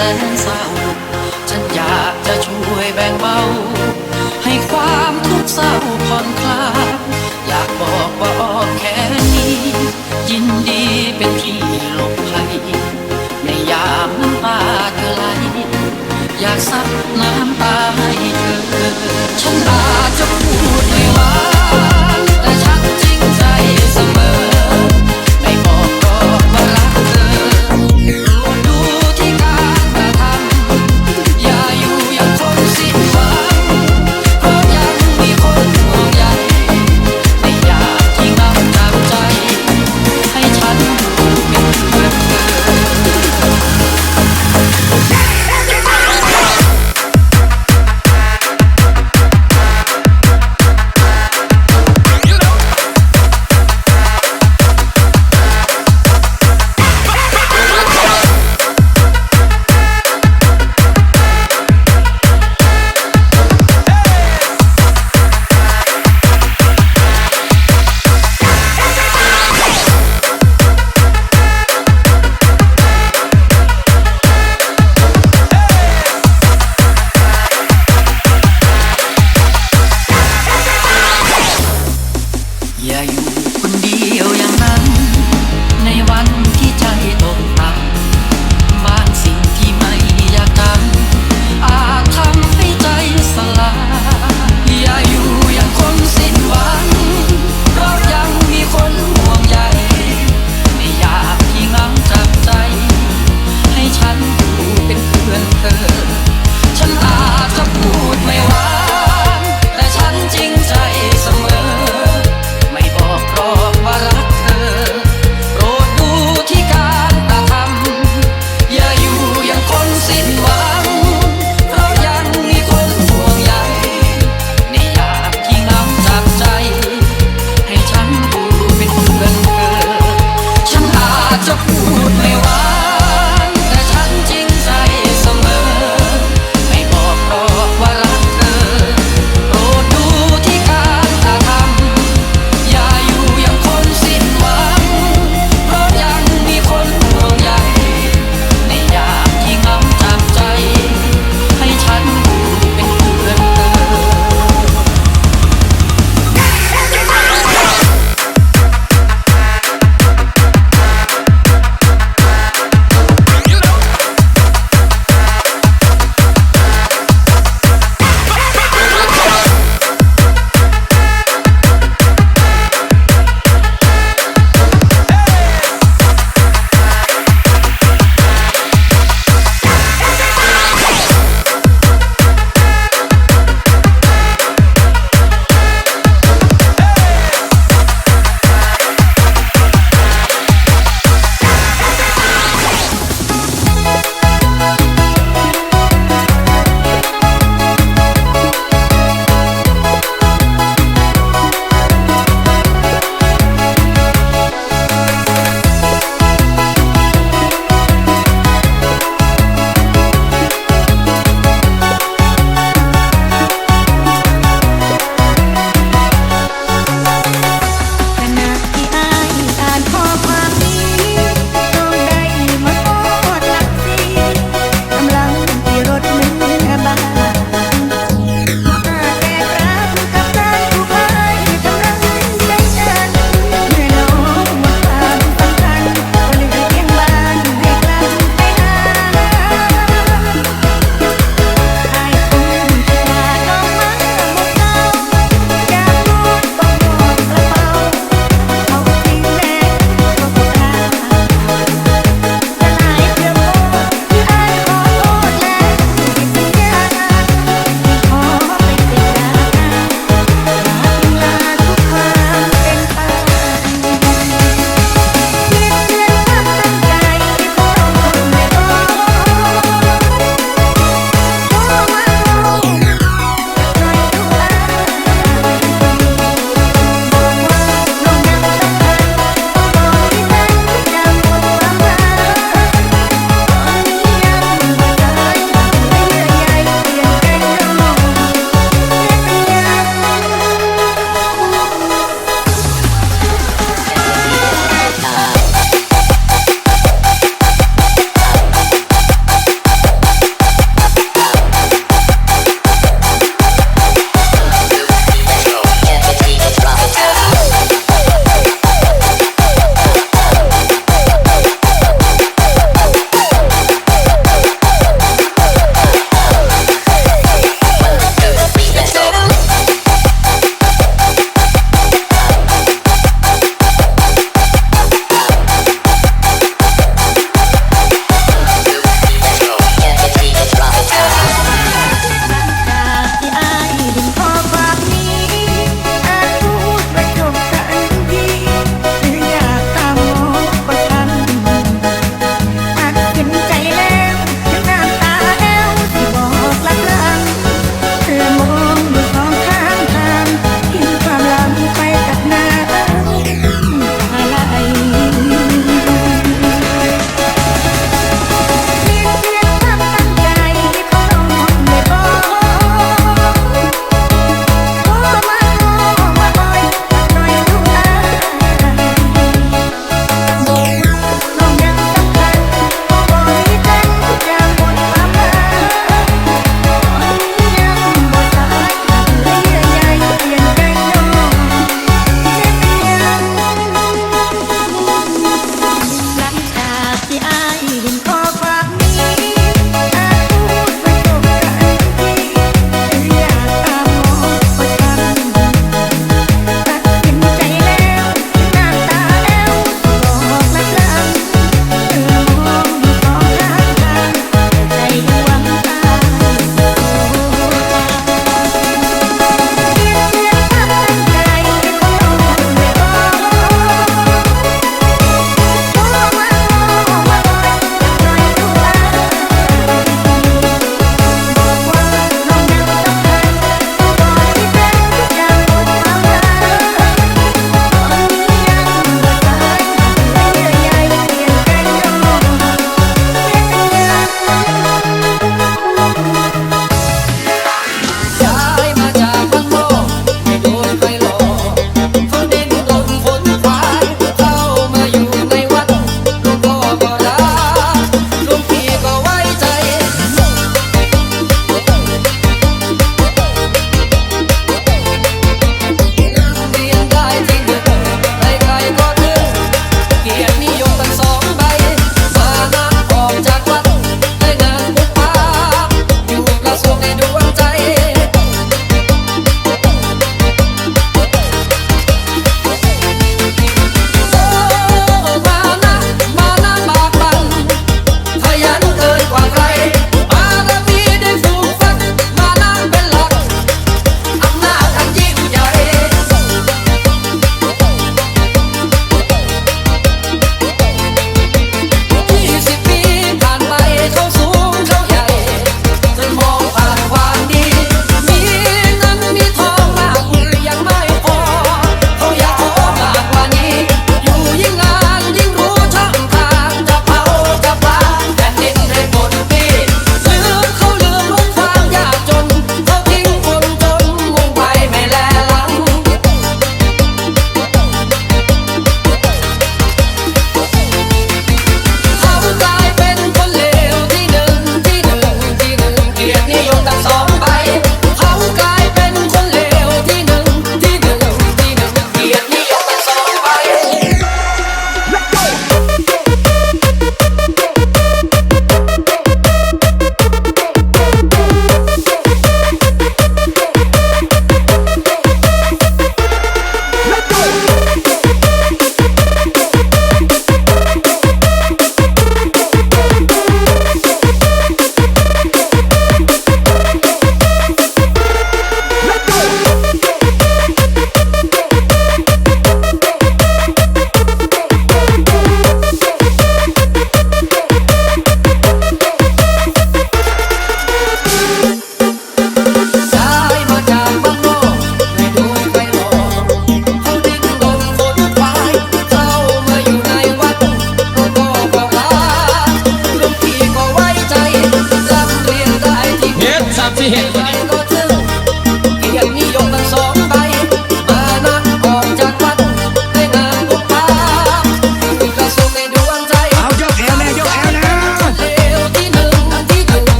แสนเศร้า ฉันอยากจะช่วยแบ่งเบา ให้ความทุกข์เศร้าผ่อนคลายอยากบอกว่าอ้อแค่นี้ ยินดีเป็นที่หลบภัยในยามน้ำตาเธอไหลอยากซับน้ำตาให้เธอ ฉันอาจจะพูดไม่ว่า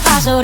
发愁。